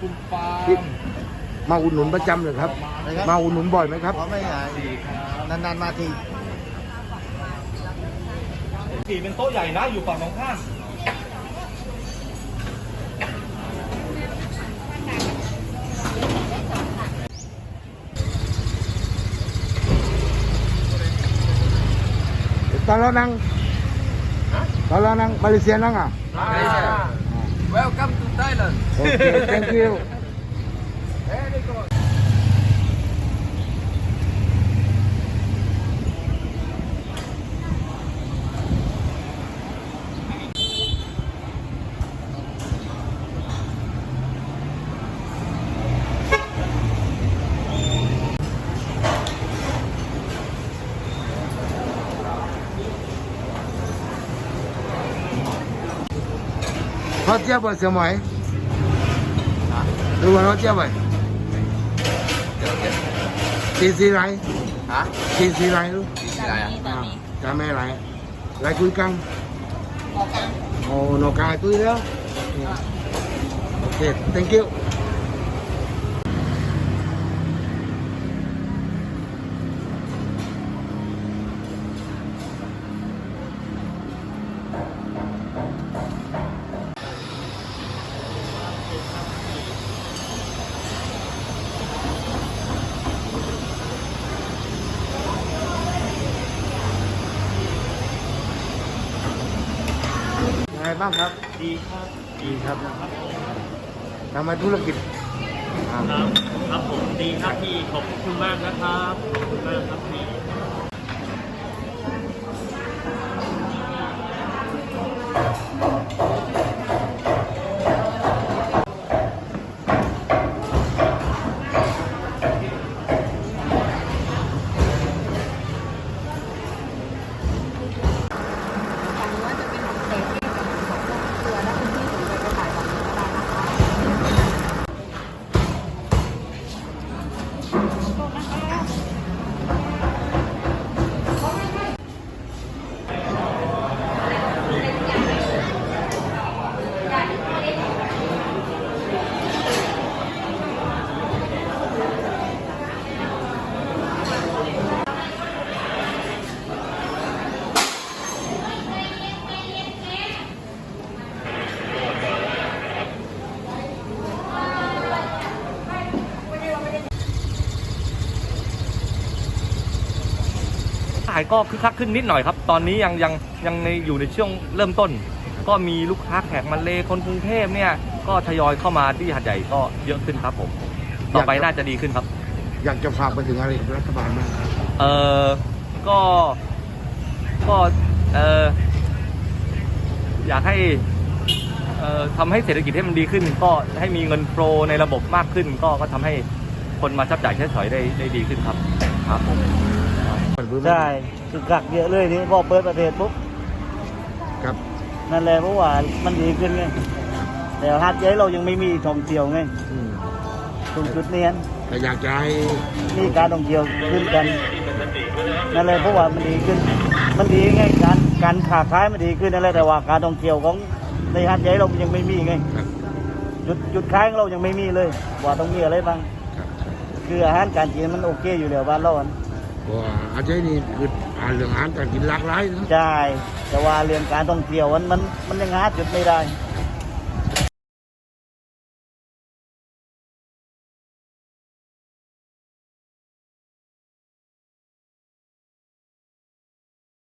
คุณปาที่ล์มมาอุดหนุนประจำเลยครับ นะครับ มาอุดหนุนบ่อยไหมครับเพราะไม่หายสี่ครับนานๆมาที สี่เป็นโต๊ะใหญ่นะอยู่ฝั่งตรงข้ามตอนเรานั่งตอนเรานั่งมาเลเซียนั่งอะ Welcome to Thailand โอเค thank you เขาเจี๊ยบบ่เสียหมอยดูว่าเขาเจี๊ยบบ่ตีสีไร ฮะ ตีสีไรรู้ ที่ไหนอะ อ่าจำไม่ไรไรคุยกังโอ้โนกายตุ้ยแล้วโอเค thank you ไงบ้างครับ ดีครับ ดีครับทำมาธุรกิจครับ ครับผมดีครับพี่ขอบคุณมากนะครับ ขอบคุณมากครับพี่ายก็คึกคักขึ้นนิดหน่อยครับ ตอนนี้ยังยังยังในอยู่ในช่วงเริ่มต้น ก็มีลูกค้าแขกมาเลคนกรุงเทพเนี่ยก็ทยอยเข้ามาที่หัดใหญ่ก็เยอะขึ้นครับผม ต่อไปน่าจะดีขึ้นครับ อยากจะฝากไปถึงอะไรกับรัฐบาลบ้างครับเออก็ก็เอออยากให้เอ่อทำให้เศรษฐกิจให้มันดีขึ้น ก็ให้มีเงินโฟลในระบบมากขึ้น ก็ก็ทำให้คนมาจับจ่ายใช้สอยได้ได้ดีขึ้นครับครับผม ใช่สึกกักเยอะเลยนี่พอเปิดประเทศปุ๊บครับนั่นแหละเพราะว่ามันดีขึ้นไงแต่ฮัทเย้เรายังไม่มีท่องเที่ยวไงอืมตรงจุดเนี้ยแต่อยากจะให้มีการท่องเที่ยวขึ้นกันนั่นแหละเพราะว่ามันดีขึ้น มันดีไงการการขาขายมันดีขึ้นนั่นแหละแต่ว่าการท่องเที่ยวของในฮัทเย้เรายังไม่มีไงครับจุดจุดขายของเรายังไม่มีเลย ว่าต้องมีอะไรบ้าง ครับครับคืออาหารการกินมันโอเคอยู่แล้วบ้านเราอะเพราะ ว่าอาจารย์นี่คืออ่านเรื่องอาหารการกินหลากหลายนะ ใช่ แต่ว่าเรื่องการท่องเที่ยวมันมันมันยังหาจุดไม่ได้